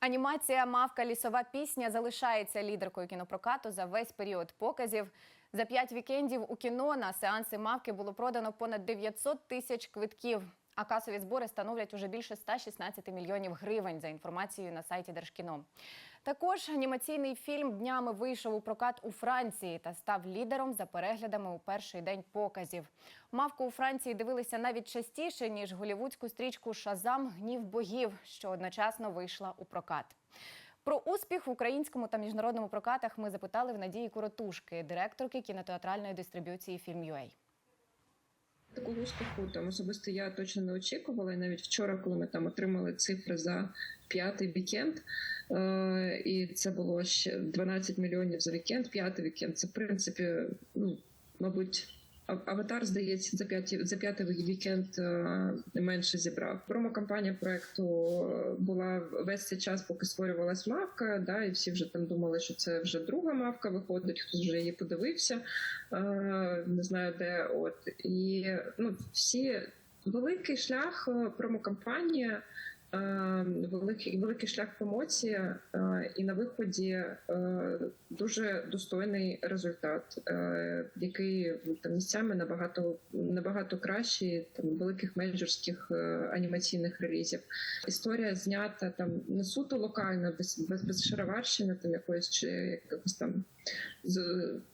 Анімація Мавка лісова пісня залишається лідеркою кінопрокату за весь період показів. За п'ять вікендів у кіно на сеанси мавки було продано понад 900 тисяч квитків. А касові збори становлять уже більше 116 мільйонів гривень за інформацією на сайті Держкіно. Також анімаційний фільм днями вийшов у прокат у Франції та став лідером за переглядами у перший день показів. Мавку у Франції дивилися навіть частіше ніж голівудську стрічку Шазам Гнів богів, що одночасно вийшла у прокат. Про успіх в українському та міжнародному прокатах ми запитали в Надії Коротушки, директорки кінотеатральної дистриб'юції «Фільм.UA». Такого успіху там особисто я точно не очікувала. І навіть вчора, коли ми там отримали цифри за п'ятий вікенд, е- і це було ще 12 мільйонів за вікенд, п'ятий вікенд. Це в принципі, ну мабуть. Аватар, здається, за п'яті за п'ятий вікенд е, менше зібрав. Промокампанія проекту була весь цей час, поки створювалась мавка. Да, і всі вже там думали, що це вже друга мавка виходить. Хтось вже її подивився, е, не знаю де. От і ну всі великий шлях е, промокампанія. Е, Великий великий шлях промоції, е, і на виході е, дуже достойний результат, який там місцями набагато набагато кращий там великих менеджерських анімаційних релізів. Історія знята там не суто локально, без без, без шароварщини, там якоїсь чи якихось там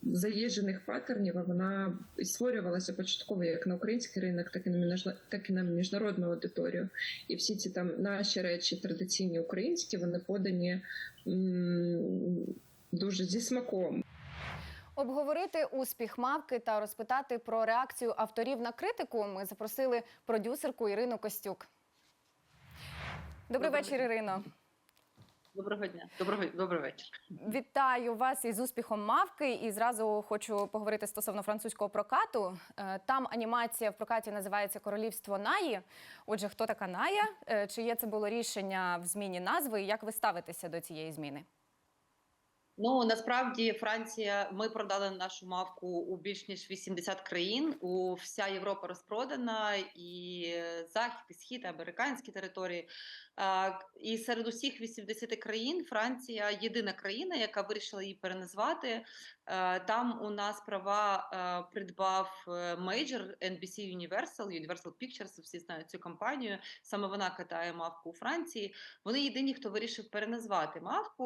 заїжджених паттернів. А вона і створювалася початково як на український ринок, так і на так і на міжнародну аудиторію. І всі ці там наші речі традиційні українські, вони подані дуже зі смаком. Обговорити успіх мавки та розпитати про реакцію авторів на критику ми запросили продюсерку Ірину Костюк. Добрий Добрий вечір. Ірино. Доброго дня. Доброго добрий вечір. Вітаю вас із успіхом мавки. І зразу хочу поговорити стосовно французького прокату. Е, Там анімація в прокаті називається Королівство Наї. Отже, хто така Ная? Е, Чи є це було рішення в зміні назви? Як ви ставитеся до цієї зміни? Ну насправді Франція. Ми продали нашу мавку у більш ніж 80 країн. У вся Європа розпродана, і захід, і схід, американські території. І серед усіх 80 країн Франція єдина країна, яка вирішила її переназвати. Там у нас права придбав мейджор NBC Universal, Universal Pictures, всі знають цю компанію. Саме вона катає мавку у Франції. Вони єдині, хто вирішив переназвати мавку.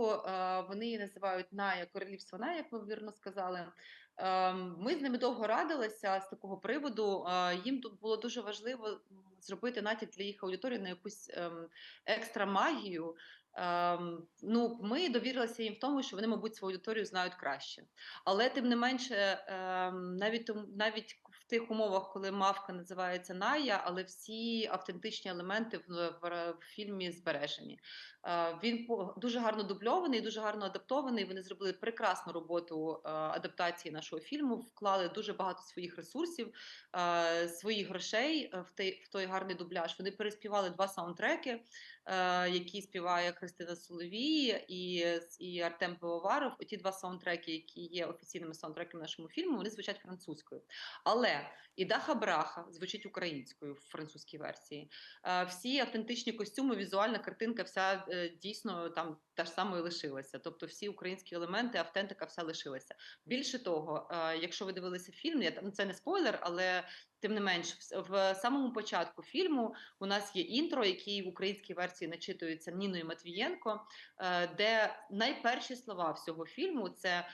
Вони її називають Ная Королівство Ная, як ви вірно сказали. Е, Ми з ними довго радилися з такого приводу. Е, Їм тут було дуже важливо зробити натяк для їх аудиторії на якусь ем, екстра магію. Ем, ну, ми довірилися їм в тому, що вони, мабуть, свою аудиторію знають краще. Але тим не менше, ем, навіть навіть тих умовах, коли мавка називається Ная, але всі автентичні елементи в, в, в фільмі збережені. Е, він дуже гарно дубльований, дуже гарно адаптований. Вони зробили прекрасну роботу е, адаптації нашого фільму, вклали дуже багато своїх ресурсів, е, своїх грошей е, в той, в той гарний дубляж. Вони переспівали два саундтреки, е, які співає Христина Соловій і, і Артем Пивоваров. Оті два саундтреки, які є офіційними саундтреками нашому фільму, вони звучать французькою. Але і Даха Браха звучить українською в французькій версії. Е, Всі автентичні костюми, візуальна картинка, вся е, дійсно там та ж самою лишилася. Тобто всі українські елементи, автентика вся лишилася. Більше того, е, якщо ви дивилися фільм, я там це не спойлер, але тим не менш, в, самому початку фільму у нас є інтро, який в українській версії начитується Ніною Матвієнко, е, де найперші слова всього фільму це е,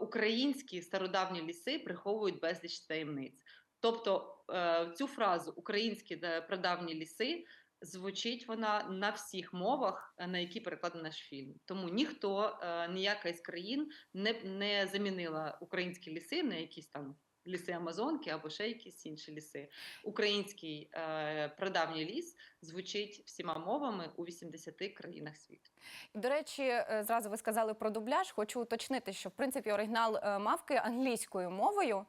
українські стародавні ліси приховують безліч таємниць. Тобто е, цю фразу українські да, прадавні ліси звучить вона на всіх мовах, е, на які перекладений наш фільм. Тому ніхто, е, ніяка із країн не, не замінила українські ліси на якісь там. Ліси Амазонки або ще якісь інші ліси. Український е, прадавній ліс звучить всіма мовами у 80 країнах світу. До речі, е, зразу ви сказали про дубляж. Хочу уточнити, що в принципі оригінал е, мавки англійською мовою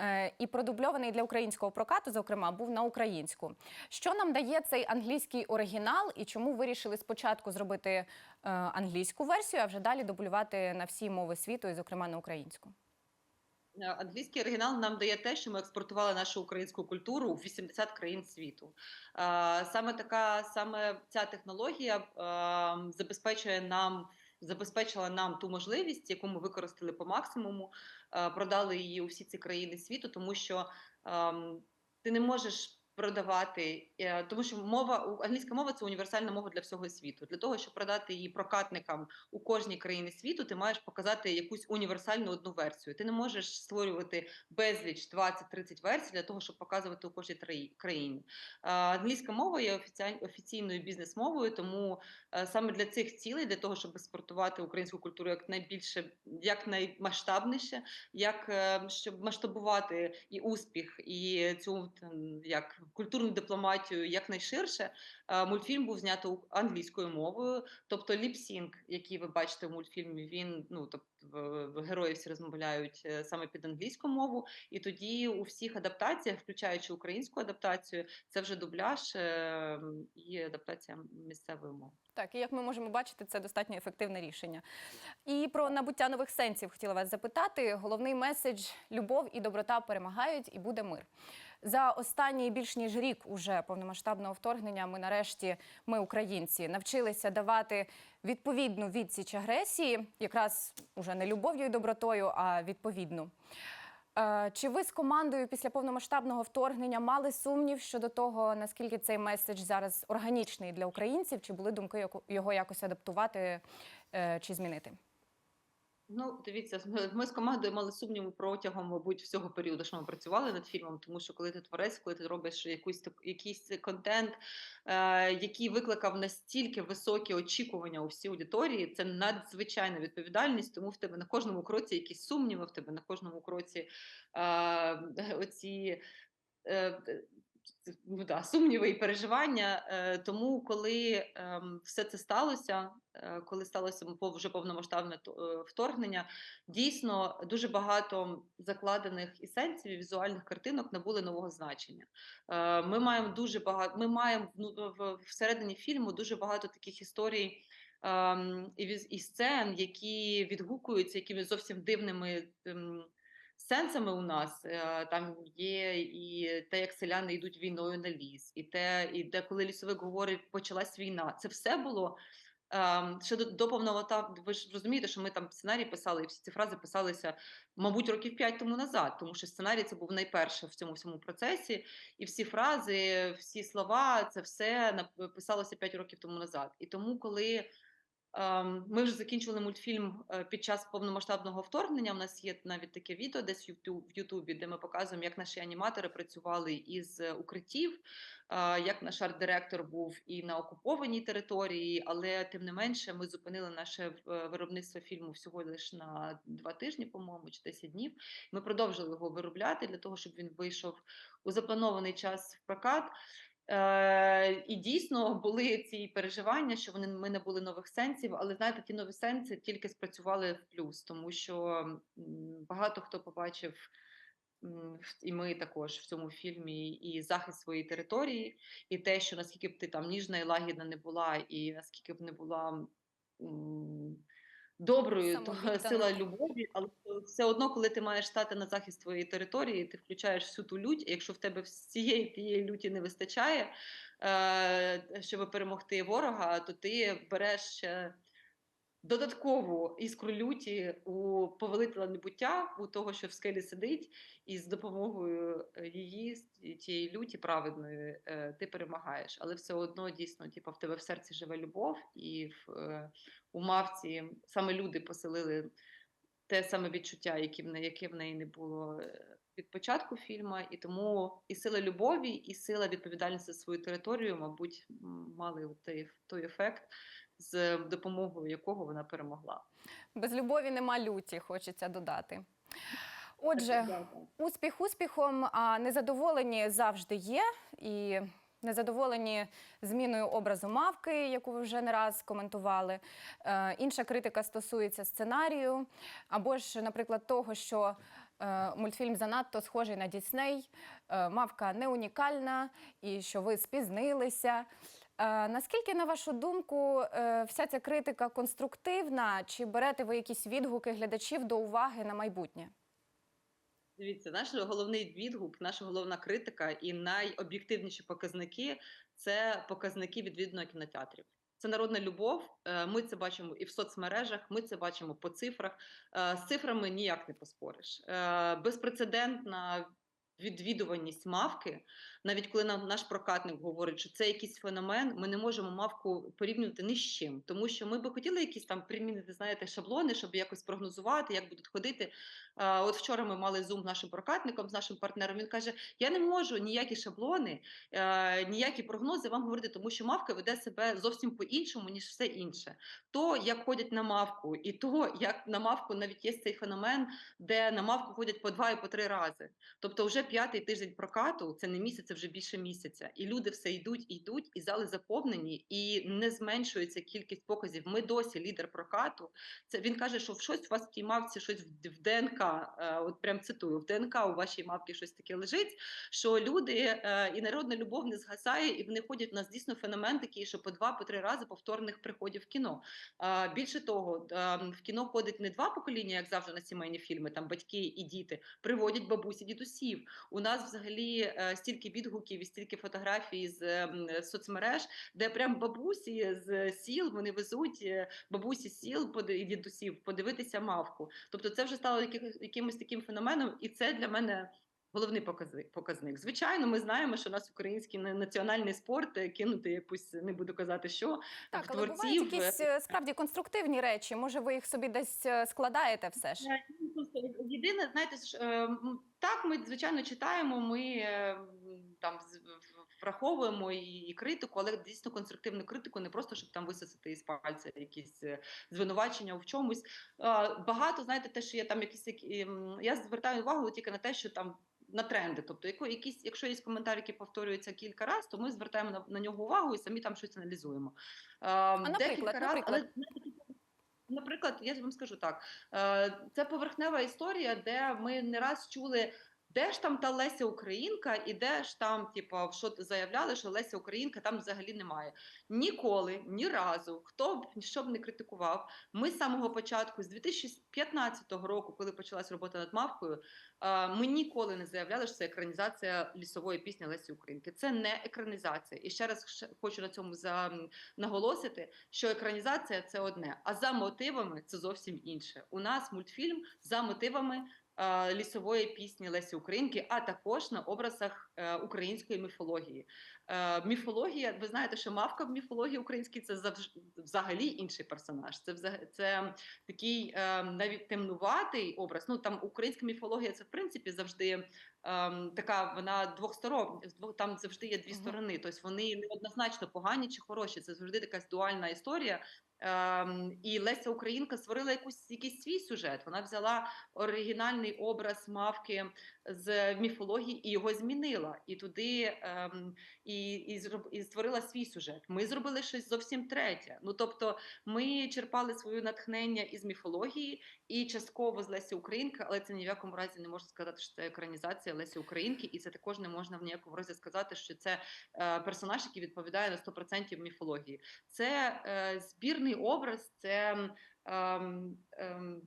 е, і продубльований для українського прокату, зокрема, був на українську. Що нам дає цей англійський оригінал, і чому вирішили спочатку зробити е, англійську версію, а вже далі дублювати на всі мови світу, і, зокрема, на українську? Е, Англійський оригінал нам дає те, що ми експортували нашу українську культуру в 80 країн світу. Е, Саме така, саме ця технологія е, забезпечує нам. Забезпечила нам ту можливість, яку ми використали по максимуму, продали її у всі ці країни світу, тому що ем, ти не можеш продавати, е, тому що мова англійська мова це універсальна мова для всього світу. Для того, щоб продати її прокатникам у кожній країні світу, ти маєш показати якусь універсальну одну версію. Ти не можеш створювати безліч 20-30 версій для того, щоб показувати у кожній країні. Е, Англійська мова є офіційною бізнес-мовою, тому е, саме для цих цілей, для того, щоб експортувати українську культуру як найбільше, як наймасштабніше, як щоб масштабувати і успіх, і цю як культурну дипломатію якнайширше, мультфільм був знято англійською мовою. Тобто ліпсінг, який ви бачите в мультфільмі, він ну тобто герої всі розмовляють е, саме під англійську мову, і тоді у всіх адаптаціях, включаючи українську адаптацію, це вже дубляж е, і адаптація місцевої мови. Так, і як ми можемо бачити, це достатньо ефективне рішення. І про набуття нових сенсів хотіла вас запитати. Головний меседж любов і доброта перемагають, і буде мир. За останній більш ніж рік уже повномасштабного вторгнення ми нарешті, ми, українці, навчилися давати відповідну відсіч агресії, якраз уже не любов'ю і добротою, а відповідну. Е, Чи ви з командою після повномасштабного вторгнення мали сумнів щодо того, наскільки цей меседж зараз органічний для українців? Чи були думки його якось адаптувати е, чи змінити? Ну, дивіться, ми- ми з командою мали сумніви протягом, мабуть, всього періоду, що ми працювали над фільмом, тому що коли ти творець, коли ти робиш якусь якийсь контент, е, який викликав настільки високі очікування у всій аудиторії, це надзвичайна відповідальність, тому в тебе на кожному кроці якісь сумніви, в тебе на кожному кроці е, оці. Е, да, сумніви і переживання. Е, тому, коли ем, все це сталося, е, коли сталося вже повномасштабне е, вторгнення, дійсно дуже багато закладених есенцій, візуальних картинок набули нового значення. Ми маємо дуже багато. Ми маємо ну, всередині фільму дуже багато таких історій. ем, І і сцен, які відгукуються якимись зовсім дивними ем, сенсами у нас. Е, Там є і те, як селяни йдуть війною на ліс, і те, і де коли лісовик говорить, почалась війна. Це все було ем, ще до, до та ви ж розумієте, що ми там сценарій писали, і всі ці фрази писалися, мабуть, років п'ять тому назад, тому що сценарій це був найперше в цьому всьому процесі, і всі фрази, всі слова, це все писалося п'ять років тому назад. І тому, коли Ми вже закінчили мультфільм е, під час повномасштабного вторгнення. У нас є навіть таке відео десь в Ютубі, де ми показуємо, як наші аніматори працювали із укриттів, е, як наш арт-директор був і на окупованій території, але тим не менше ми зупинили наше е, виробництво фільму всього лише на два тижні, по-моєму, чи 10 днів. Ми продовжили його виробляти для того, щоб він вийшов у запланований час в прокат. Е, і дійсно були ці переживання, що вони ми не були нових сенсів, але знаєте, ті нові сенси тільки спрацювали в плюс, тому що багато хто побачив, і ми також в цьому фільмі, і захист своєї території, і те, що наскільки б ти там ніжна і лагідна не була, і наскільки б не була. м, Доброю то сила любові, але все одно, коли ти маєш стати на захист своєї території, ти включаєш всю ту лють. Якщо в тебе всієї тієї люті не вистачає, е, щоб перемогти ворога, то ти береш додаткову іскру люті у повелителя небуття, у того, що в скелі сидить, і з допомогою е, її тієї люті праведної е, ти перемагаєш. Але все одно дійсно, типу, в тебе в серці живе любов, і в е, у мавці саме люди поселили те саме відчуття, яке в неї, не було від початку фільму, і тому і сила любові, і сила відповідальності за свою територію, мабуть, мали той, той ефект, з допомогою якого вона перемогла. Без любові нема люті, хочеться додати. Отже, успіх успіхом, а незадоволені завжди є. І незадоволені зміною образу мавки, яку ви вже не раз коментували. Е, інша критика стосується сценарію, або ж, наприклад, того, що е, мультфільм занадто схожий на Дісней, е, мавка не унікальна і що ви спізнилися. Е, Наскільки, на вашу думку, е, вся ця критика конструктивна? Чи берете ви якісь відгуки глядачів до уваги на майбутнє? Дивіться, наш головний відгук, наша головна критика і найоб'єктивніші показники це показники відвідуваних кінотеатрів. Це народна любов. е, Ми це бачимо і в соцмережах. Ми це бачимо по цифрах. З цифрами ніяк не поспориш. Безпрецедентна відвідуваність мавки. Навіть коли нам наш прокатник говорить, що це якийсь феномен, ми не можемо мавку порівнювати ні з чим, тому що ми би хотіли якісь там примінити, знаєте, шаблони, щоб якось прогнозувати, як будуть ходити. Е, От вчора ми мали зум з нашим прокатником, з нашим партнером. Він каже: Я не можу ніякі шаблони, е, ніякі прогнози вам говорити, тому що мавка веде себе зовсім по-іншому, ніж все інше. То, як ходять на мавку, і то, як на мавку навіть є цей феномен, де на мавку ходять по два і по три рази. Тобто, вже п'ятий тиждень прокату, це не місяць, це вже більше місяця. І люди все йдуть йдуть, і зали заповнені, і не зменшується кількість показів. Ми досі лідер прокату. Це він каже, що в щось у вас в тій мавці щось в, ДНК. е, От прям цитую: в ДНК у вашій мавці щось таке лежить. Що люди е, і народна любов не згасає, і вони ходять. У нас дійсно феномен такий, що по два, по три рази повторних приходів в кіно. Е, Більше того, в кіно ходить не два покоління, як завжди на сімейні фільми, там батьки і діти приводять бабусі, дідусів. У нас взагалі е, стільки відгуків і стільки фотографій з ем, соцмереж, де прям бабусі з сіл вони везуть е, бабусі сіл і дідусів подивитися мавку. Тобто, це вже стало якимось таким феноменом, і це для мене. Головний показник. Звичайно, ми знаємо, що у нас український на- національний спорт е, кинути якусь, не буду казати, що Так, в але творців. бувають якісь е, справді конструктивні речі. Може, ви їх собі десь е, складаєте все ж? Е, ну, Єдине, знаєте, ж, е, так, ми звичайно читаємо, ми е, там враховуємо і, критику, але дійсно конструктивну критику, не просто щоб там висосати із пальця якісь е, звинувачення в чомусь. Е, Багато знаєте, те, що є там якісь які- я звертаю увагу тільки на те, що там. На тренди, тобто, яко, якісь, якщо є коментар, який повторюється кілька разів, то ми звертаємо на, на нього увагу і самі там щось аналізуємо. А наприклад, наприклад? але Наприклад, я вам скажу так: е, це поверхнева історія, де ми не раз чули. Де ж там та Леся Українка, і де ж там, типу, що заявляли, що Леся Українка там взагалі немає. Ніколи, ні разу, хто б що б не критикував. Ми з самого початку, з 2015 року, коли почалась робота над мавкою, е, ми ніколи не заявляли, що це екранізація лісової пісні Лесі Українки. Це не екранізація. І ще раз хочу на цьому наголосити, що екранізація це одне, а за мотивами це зовсім інше. У нас мультфільм за мотивами. Е, Лісової пісні Лесі Українки, а також на образах української міфології. Е, міфологія, ви знаєте, що мавка в міфології українській це взагалі інший персонаж. Це це такий е, навіть темнуватий образ. Ну там українська міфологія, це в принципі завжди ем, така вона двохсторон, дво- там завжди є дві сторони. Тобто вони не однозначно погані чи хороші. Це завжди якась дуальна історія. Ем, і Леся Українка створила якусь якийсь свій сюжет. Вона взяла оригінальний образ мавки з міфології і його змінила. І туди ем, і, і, і створила свій сюжет. Ми зробили щось зовсім третє. Ну тобто, ми черпали своє натхнення із міфології і частково з Лесі Українки, але це ні в якому разі не можна сказати, що це екранізація Лесі Українки, і це також не можна в ніякому разі сказати, що це е, персонаж, який відповідає на 100% міфології. Це е, збірний образ, це. ем, ем,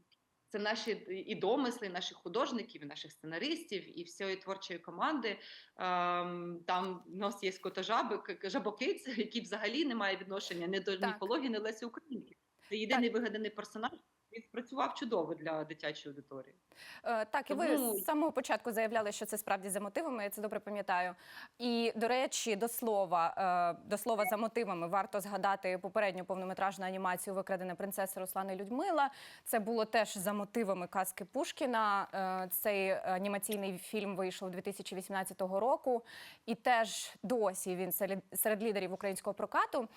це наші і домисли, і наших художників, і наших сценаристів, і всієї творчої команди. Ем, там в нас є котожаби, жабокиць, який взагалі не має відношення ні до міфології, ні Лесі Українки. Це єдиний вигаданий персонаж. Спрацював чудово для дитячої аудиторії. Е, Так, і ви Тому- з самого початку заявляли, що це справді за мотивами. Я це добре пам'ятаю. І до речі, до слова, е, до слова за мотивами варто згадати попередню повнометражну анімацію Викрадена принцеса Руслана Людмила. Це було теж за мотивами казки Пушкіна. Е, Цей анімаційний фільм вийшов 2018 року, і теж досі він серед- лідерів українського прокату.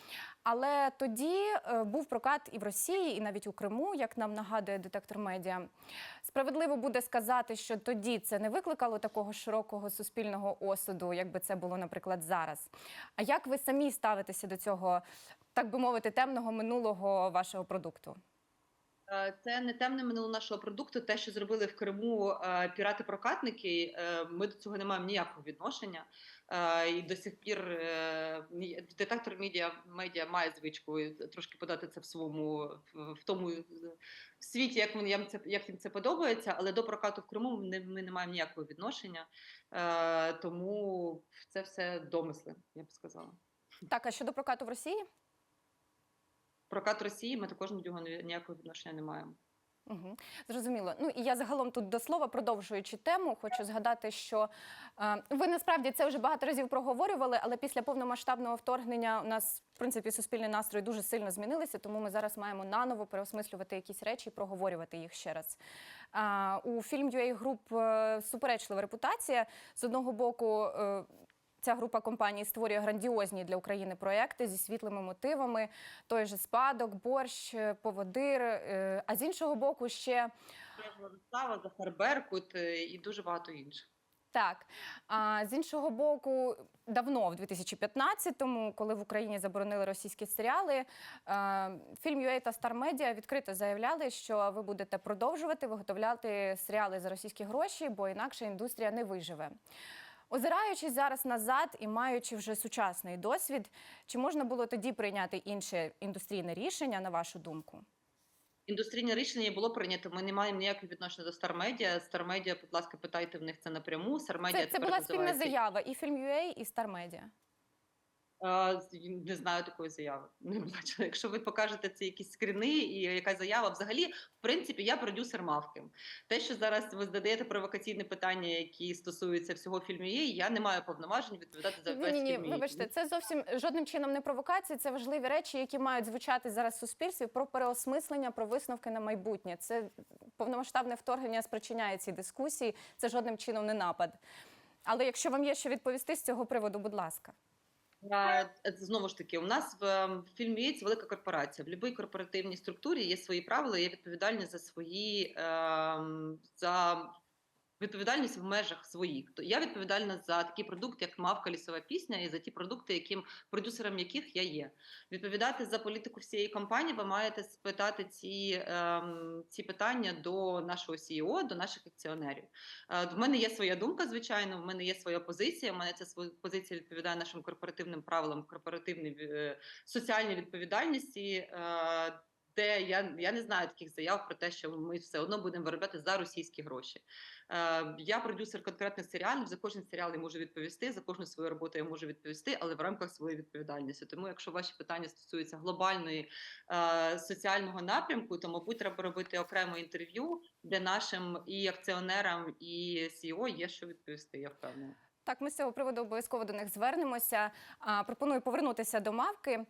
Але тоді був прокат і в Росії, і навіть у Криму, як нам нагадує детектор медіа. Справедливо буде сказати, що тоді це не викликало такого широкого суспільного осуду, як би це було, наприклад, зараз. А як ви самі ставитеся до цього, так би мовити, темного минулого вашого продукту? Е, Це не темне минуле нашого продукту. Те, що зробили в Криму е, пірати-прокатники, е, ми до цього не маємо ніякого відношення. І до сих пір детектор медіа медіа має звичку трошки подати це в своєму в, тому світі, як вони це як їм це подобається. Але до прокату в Криму ми не, маємо ніякого відношення. Тому це все домисли, я б сказала. Так, а щодо прокату в Росії? Прокат Росії ми також до нього ніякого відношення не маємо. Угу. Зрозуміло. Ну і я загалом тут до слова, продовжуючи тему, хочу згадати, що е, ви насправді це вже багато разів проговорювали, але після повномасштабного вторгнення у нас, в принципі, суспільний настрой дуже сильно змінилися, тому ми зараз маємо наново переосмислювати якісь речі і проговорювати їх ще раз. Е, у фільм UA Group е, суперечлива репутація. З одного боку, е, Ця група компаній створює грандіозні для України проекти зі світлими мотивами, той же спадок, борщ, е, поводир. е, А з іншого боку, ще Владислава, Захар Беркут е, і дуже багато інших. так. А з іншого боку, давно, в 2015-му, коли в Україні заборонили російські серіали, фільм UA та Star Media відкрито заявляли, що ви будете продовжувати виготовляти серіали за російські гроші, бо інакше індустрія не виживе. Озираючись зараз назад і маючи вже сучасний досвід, чи можна було тоді прийняти інше індустрійне рішення, на вашу думку? Індустрійне рішення було прийнято. Ми не маємо ніякого відношення до. Star Media, будь ласка, питайте в них це напряму. Media Це, це була спільна називається- заява і фільм UA, і з- Не знаю такої заяви. Не бачила. Якщо ви покажете ці якісь скріни і яка заява, взагалі, в принципі, я продюсер мавки. Те, що зараз ви задаєте провокаційне питання, які стосуються всього фільму, є, я не маю повноважень відповідати за весь Ні, ні, фільм. Вибачте, це зовсім жодним чином не провокація. Це важливі речі, які мають звучати зараз в суспільстві про переосмислення, про висновки на майбутнє. Це повномасштабне вторгнення спричиняє ці дискусії. Це жодним чином не напад. Але якщо вам є що відповісти з цього приводу, будь ласка. Знову ж таки, у нас в фільмі є велика корпорація. В будь-якій корпоративній структурі є свої правила, є відповідальність за свої за відповідальність в межах своїх. То я відповідальна за такий продукт, як мавка лісова пісня, і за ті продукти, яким продюсером яких я є. Відповідати за політику всієї компанії, ви маєте спитати ці, ем, ці питання до нашого CEO, до наших акціонерів. Е, В мене є своя думка, звичайно. В мене є своя позиція. В мене ця позиція відповідає нашим корпоративним правилам, корпоративній е, соціальній відповідальності. е, Де я, я не знаю таких заяв про те, що ми все одно будемо виробляти за російські гроші. Е, я продюсер конкретних серіалів. За кожен серіал я можу відповісти, за кожну свою роботу я можу відповісти, але в рамках своєї відповідальності. Тому, якщо ваші питання стосуються глобальної е, соціального напрямку, то мабуть треба робити окреме інтерв'ю, де нашим і акціонерам, і CEO є що відповісти. Я впевнена. Так, ми з цього приводу обов'язково до них звернемося. Пропоную повернутися до мавки.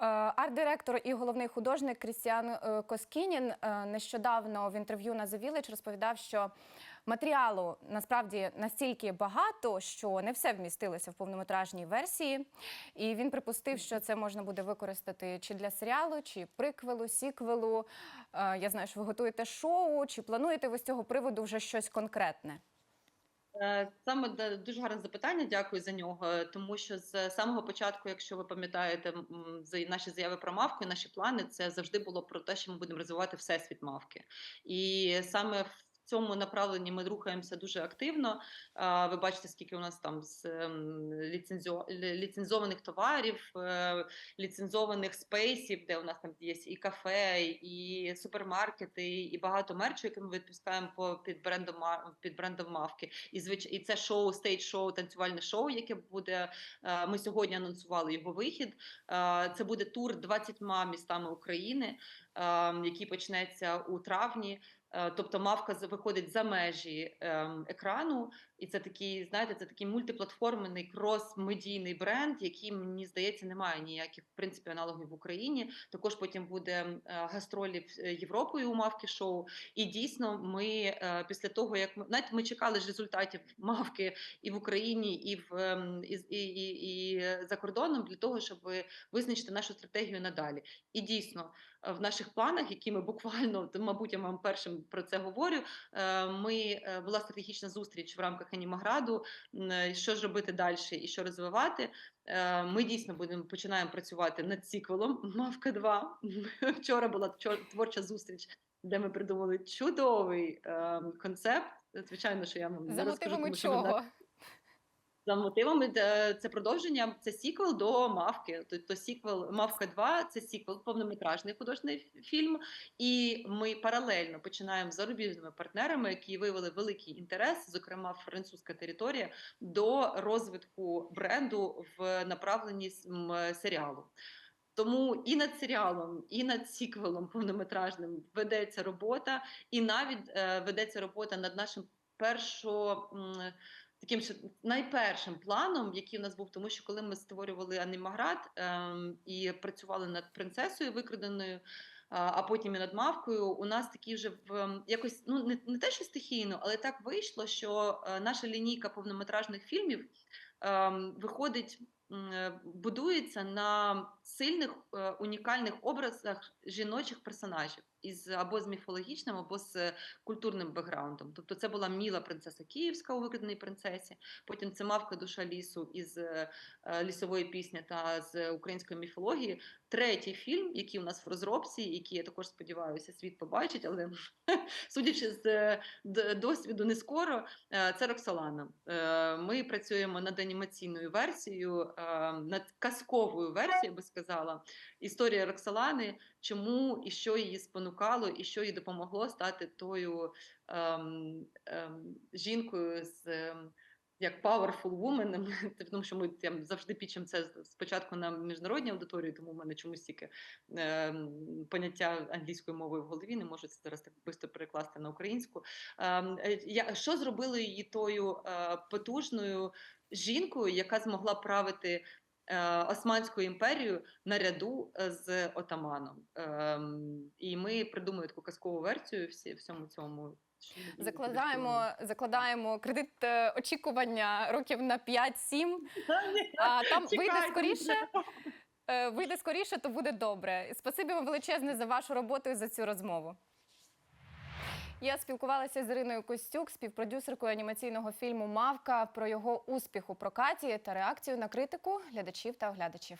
Е, Арт-директор і головний художник Крістіан е, Коскінін е, нещодавно в інтерв'ю на The Village розповідав, що матеріалу насправді настільки багато, що не все вмістилося в повнометражній версії. І він припустив, що це можна буде використати чи для серіалу, чи приквелу, сіквелу. Я знаю, що ви готуєте шоу, чи плануєте ви з цього приводу вже щось конкретне? Е, Саме дуже гарне запитання. Дякую за нього. Тому що з самого початку, якщо ви пам'ятаєте, наші заяви про мавку, і наші плани, це завжди було про те, що ми будемо розвивати всесвіт мавки, і саме в цьому направленні ми рухаємося дуже активно. Ви бачите, скільки у нас там з ем, ліцензованих товарів, е, ліцензованих спейсів, де у нас там є і кафе, і супермаркети, і багато мерчу, який ми випускаємо по під брендом під брендом мавки. І звич... і це шоу, стейдж шоу, танцювальне шоу, яке буде. е, Ми сьогодні анонсували його вихід. Е, Це буде тур 20 містами України, який почнеться у травні. Е, Тобто мавка виходить за межі ем, екрану, і це такий, знаєте, це такий мультиплатформений крос-медійний бренд, який мені здається немає ніяких в принципі аналогів в Україні. Також потім буде е, гастролі е, Європою у мавки шоу. І дійсно, ми після того, як ми знаєте, ми чекали ж результатів мавки і в Україні, і в ем, і, і, і, за кордоном для того, щоб визначити нашу стратегію надалі. І дійсно, в наших планах, які ми буквально, мабуть, я вам першим про це говорю. Е, Ми е, була стратегічна зустріч в рамках Анімаграду, е, що ж робити далі і що розвивати. Е, Ми дійсно будемо починаємо працювати над сіквелом Мавка 2. Вчора була творча зустріч, де ми придумали чудовий е, концепт. Звичайно, що я вам За мотивами тому що чого? За мотивами е, це продовження, це сіквел до мавки. Тобто сіквел Мавка 2 це сіквел, повнометражний художній фільм. І ми паралельно починаємо з зарубіжними партнерами, які виявили великий інтерес, зокрема французька територія, до розвитку бренду в направленні серіалу. Тому і над серіалом, і над сіквелом повнометражним ведеться робота, і навіть е, ведеться робота над нашим першо. Таким що найпершим планом, який у нас був, тому що коли ми створювали анімаград ем, і працювали над принцесою викраденою, а, потім і над мавкою, у нас такі вже в ем, якось ну не, не те, що стихійно, але так вийшло, що е, наша лінійка повнометражних фільмів ем, виходить, м, е, будується на сильних е, унікальних образах жіночих персонажів із або з міфологічним, або з культурним бекграундом. Тобто, це була Міла принцеса Київська у викраденій принцесі. Потім це мавка душа лісу із е, лісової пісні та з української міфології. Третій фільм, який у нас в розробці, який я також сподіваюся, світ побачить, але судячи з е, досвіду, не скоро. Це Роксолана. Ми працюємо над анімаційною версією, над казковою версією, би сказала. Історія Роксолани, чому і що її спонукало, і що їй допомогло стати тою ем, ем, жінкою з. ем, як powerful woman, тому що ми там завжди пічемо це спочатку на міжнародній аудиторії, тому в мене чомусь тільки ем, поняття англійською мовою в голові, не можу це зараз так швидко перекласти на українську. Ем, е, я, що зробило її тою е, потужною жінкою, яка змогла правити е, Османську імперію наряду е, з отаманом? Ем, і ми придумали таку казкову версію всі, всьому цьому. Закладаємо, закладаємо кредит е, очікування років на 5-7. А там вийде скоріше. Е, Вийде скоріше, то буде добре. Спасибі вам величезне за вашу роботу і за цю розмову. Я спілкувалася з Іриною Костюк, співпродюсеркою анімаційного фільму Мавка про його успіх у прокаті та реакцію на критику глядачів та оглядачів.